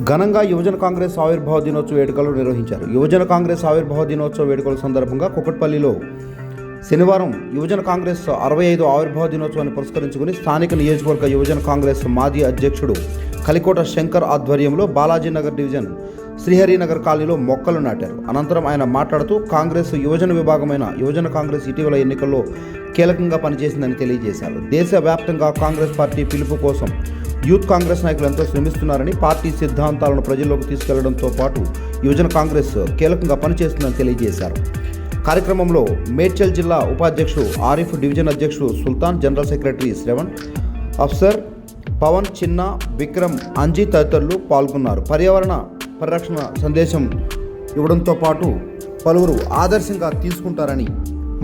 ఘనంగా యువజన కాంగ్రెస్ ఆవిర్భావ దినోత్సవ వేడుకలు నిర్వహించారు. యువజన కాంగ్రెస్ ఆవిర్భావ దినోత్సవ వేడుకల సందర్భంగా కుకట్పల్లిలో శనివారం యువజన కాంగ్రెస్ అరవై ఐదు ఆవిర్భావ దినోత్సవాన్ని పురస్కరించుకుని స్థానిక నియోజకవర్గ యువజన కాంగ్రెస్ మాజీ అధ్యక్షుడు కలికోట శంకర్ ఆధ్వర్యంలో బాలాజీనగర్ డివిజన్ శ్రీహరినగర్ కాలనీలో మొక్కలు నాటారు. అనంతరం ఆయన మాట్లాడుతూ కాంగ్రెస్ యువజన విభాగమైన యువజన కాంగ్రెస్ ఇటీవల ఎన్నికల్లో కీలకంగా పనిచేసిందని తెలియజేశారు. దేశవ్యాప్తంగా కాంగ్రెస్ పార్టీ పిలుపు కోసం యూత్ కాంగ్రెస్ నాయకులు ఎంతో శ్రమిస్తున్నారని పార్టీ సిద్ధాంతాలను ప్రజల్లోకి తీసుకెళ్ళడంతో పాటు యువజన కాంగ్రెస్ కీలకంగా పనిచేస్తుందని తెలియజేశారు. కార్యక్రమంలో మేడ్చల్ జిల్లా ఉపాధ్యక్షుడు ఆరిఫ్ డివిజన్ అధ్యక్షుడు సుల్తాన్ జనరల్ సెక్రటరీ శ్రవణ్ అఫ్సర్ పవన్ చిన్న విక్రమ్ అంజీ తదితరులు పాల్గొన్నారు. పర్యావరణ పరిరక్షణ సందేశం ఇవ్వడంతో పాటు పలువురు ఆదర్శంగా తీసుకుంటారని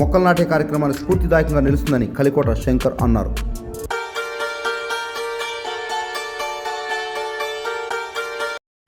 మొక్కలు నాటే కార్యక్రమాన్ని స్ఫూర్తిదాయకంగా నిలుస్తుందని కలికోట శంకర్ అన్నారు.